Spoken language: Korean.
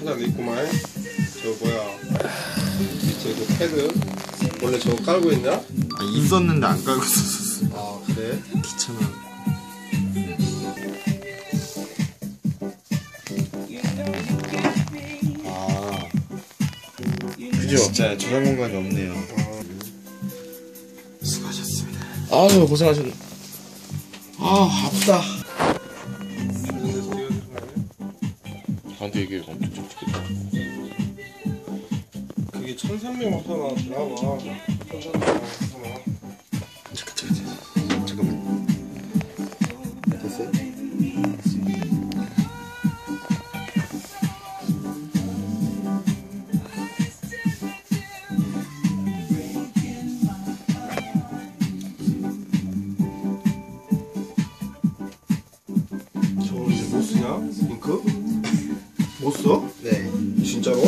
찾아냈구만. 저 뭐야. 밑에 그 패드. 원래 저거 깔고 있냐? 아, 있었는데 안 깔고 있었어. 아, 그래? 귀찮아. 아. 그죠? 진짜 저장 공간이 없네요. 수고하셨습니다. 아유 고생하셨네 아 아프다 근데 이게 엄청 촉촉해 그게 1300 나왔더라고. 1300 나왔더라고. 잠깐, 잠깐, 잠깐. 잠깐만. 됐어요? 저거 이제 못 쓰냐? 잉크? 못 써? 네. 진짜로?